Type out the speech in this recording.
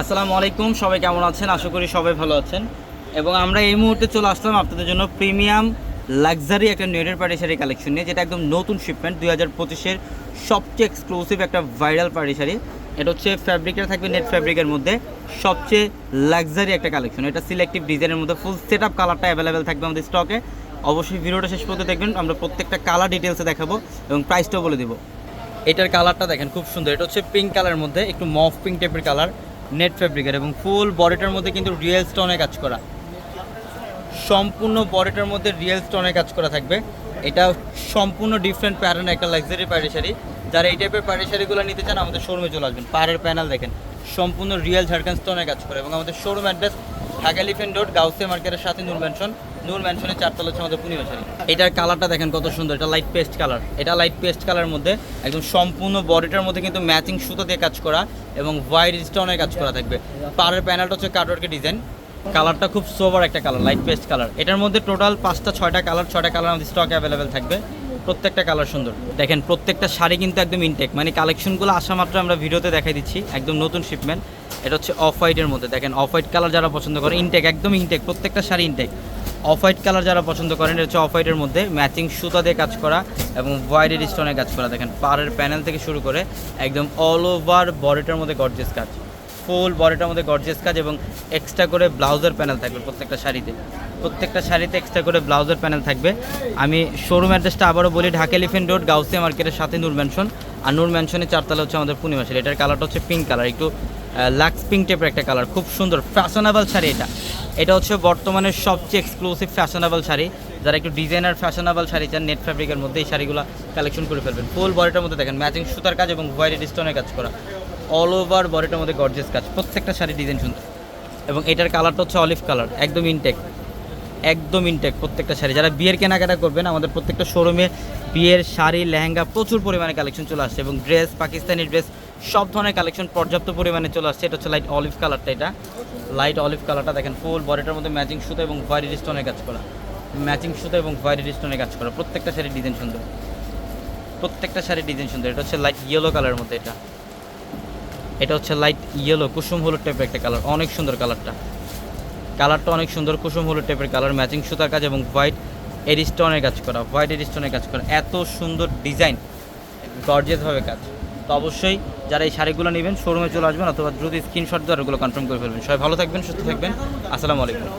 আসসালামু আলাইকুম, সবাই কেমন আছেন? আশা করি সবাই ভালো আছেন। এবং আমরা এই মুহূর্তে চলে আসলাম আপনাদের জন্য প্রিমিয়াম লাক্সারি একটা নেটের পার্টি শাড়ি কালেকশন নিয়ে, যেটা একদম নতুন শিপমেন্ট দুই হাজার পঁচিশের সবচেয়ে এক্সক্লুসিভ একটা ভাইরাল পার্টি শাড়ি এটা হচ্ছে ফ্যাব্রিকটা থাকবে নেট ফ্যাব্রিকের মধ্যে সবচেয়ে লাক্সারি একটা কালেকশন এটা সিলেক্টিভ ডিজাইনের মধ্যে ফুল সেট আপ কালারটা অ্যাভেলেবেল থাকবে আমাদের স্টকে অবশ্যই ভিডিওটা শেষ পর্যন্ত দেখবেন, আমরা প্রত্যেকটা কালার ডিটেলসে দেখাবো এবং প্রাইসটাও বলে দেবো। এটার কালারটা দেখেন, খুব সুন্দর। এটা হচ্ছে পিঙ্ক কালারের মধ্যে, একটু মফ পিঙ্ক টাইপের কালার নেট ফ্যাব্রিকের এবং ফুল বডিটার মধ্যে কিন্তু রিয়েল স্টোনে কাজ করা। সম্পূর্ণ বডিটার মধ্যে রিয়েল স্টোনে কাজ করা থাকবে। এটা সম্পূর্ণ ডিফারেন্ট প্যারেন একটা লাক্সারি পাড়ি শাড়ি। যারা এই টাইপের পাড়ি শাড়িগুলো নিতে চান, আমাদের শোরুমে চলে আসবেন। পাড়ের প্যানেল দেখেন। সম্পূর্ণ রিয়েল ঝাড়খান স্টোনে কাজ করে এবং আমাদের শোরুম অ্যাড্রেস ঢাকা রোড গাউসে মার্কেটের সাথে নূর ম্যানশন নূর ম্যানশনের চারতলা হচ্ছে আমাদের পূর্ণিমা শাড়ি। এটার কালারটা দেখেন কত সুন্দর, এটা লাইট পেস্ট কালার এটা লাইট পেস্ট কালার মধ্যে একদম সম্পূর্ণ বডিটার মধ্যে কিন্তু ম্যাচিং সুতো দিয়ে কাজ করা এবং হোয়াইট স্টোনের কাজ করা থাকবে। পাড়ের প্যানেলটা হচ্ছে কাটওয়ার্কের ডিজাইন কালারটা খুব সোবার একটা কালার লাইট পেস্ট কালার এটার মধ্যে টোটাল পাঁচটা, ছয়টা কালার ছয়টা কালার আমাদের স্টকে অ্যাভেলেবেল থাকবে। প্রত্যেকটা কালার সুন্দর। দেখেন প্রত্যেকটা শাড়ি কিন্তু একদম ইনটেক মানে কালেকশনগুলো আসা মাত্র আমরা ভিডিওতে দেখাই দিচ্ছি, একদম নতুন শিপমেন্ট এটা হচ্ছে অফ হোয়াইটের মধ্যে। দেখেন অফ হোয়াইট কালার যারা পছন্দ করে ইনটেক একদম ইনটেক প্রত্যেকটা sari intact off white colour যারা পছন্দ করেন, এটা হচ্ছে অফ হোয়াইটের মধ্যে ম্যাচিং সুতা দিয়ে কাজ করা এবং হোয়াইটের স্টোনে কাজ করা। দেখেন পাড়ের প্যানেল থেকে শুরু করে একদম অল ওভার বডিটার মধ্যে গর্জেস কাজ। ফুল বডিটার মধ্যে গর্জেস কাজ এবং এক্সট্রা করে ব্লাউজের প্যানেল থাকবে প্রত্যেকটা শাড়িতে। প্রত্যেকটা শাড়িতে এক্সট্রা করে ব্লাউজের প্যানেল থাকবে। আমি শোরুম অ্যাড্রেসটা আবারও বলি, ঢাকা এলিফেন্ট রোড গাউসিয়া মার্কেটের সাথে নূর ম্যানশন আর নূর ম্যানশনের চারতলা হচ্ছে আমাদের পূর্ণিমা শাড়ি এটার কালারটা হচ্ছে পিঙ্ক কালার একটু লাক্স পিঙ্ক টাইপের একটা কালার খুব সুন্দর ফ্যাশনেবল শাড়ি এটা। এটা হচ্ছে বর্তমানে সবচেয়ে এক্সক্লুসিভ ফ্যাশনেবল শাড়ি। যারা একটু ডিজাইনার ফ্যাশনেবল শাড়ি চান নেট ফ্যাব্রিকের মধ্যে এই শাড়িগুলো কালেকশন করে ফেলবেন। ফুল বডিটার মধ্যে দেখেন ম্যাচিং সুতার কাজ এবং হোয়াইট স্টোনের কাজ করা। অল ওভার বডিটার মধ্যে গর্জেস কাজ, প্রত্যেকটা শাড়ি ডিজাইন সুন্দর। এবং এটার কালারটা হচ্ছে অলিভ কালার একদম ইনটেক একদম ইনটেক প্রত্যেকটা শাড়ি। যারা বিয়ের কেনাকাটা করবেন, আমাদের প্রত্যেকটা শোরুমে বিয়ের শাড়ি, লেহেঙ্গা প্রচুর পরিমাণে কালেকশন চলে আসছে এবং ড্রেস পাকিস্তানি ড্রেস সব ধরনের কালেকশন পর্যাপ্ত পরিমাণে চলে আসছে। এটা হচ্ছে লাইট অলিভ কালারটা এটা। লাইট অলিভ কালারটা দেখেন ফুল বডিটার মধ্যে ম্যাচিং সুতো এবং হোয়াইট স্টোনের কাজ করা। ম্যাচিং সুতো এবং হোয়াইট স্টোনের কাজ করা। প্রত্যেকটা শাড়ির ডিজাইন সুন্দর। প্রত্যেকটা শাড়ির ডিজাইন সুন্দর। এটা হচ্ছে লাইট ইয়েলো কালারের মধ্যে এটা। এটা হচ্ছে লাইট ইয়েলো কুসুম হলুদ টাইপের একটা কালার অনেক সুন্দর কালারটা কালারটা অনেক সুন্দর, কুসুম হলুদ টাইপের কালার ম্যাচিং সুতার কাজ এবং হোয়াইট এরিস্টোনের কাজ করা। হোয়াইট এরিস্টোনের কাজ করা। এত সুন্দর ডিজাইন গর্জিয়াসভাবে কাজ। তো অবশ্যই যারা এই শাড়িগুলো নেবেন শোরুমে চলে আসবেন অথবা দ্রুত স্ক্রিনশট দ্বারা ওগুলো কনফার্ম করে ফেলবেন। সবাই ভালো থাকবেন, সুস্থ থাকবেন। আসসালামু আলাইকুম।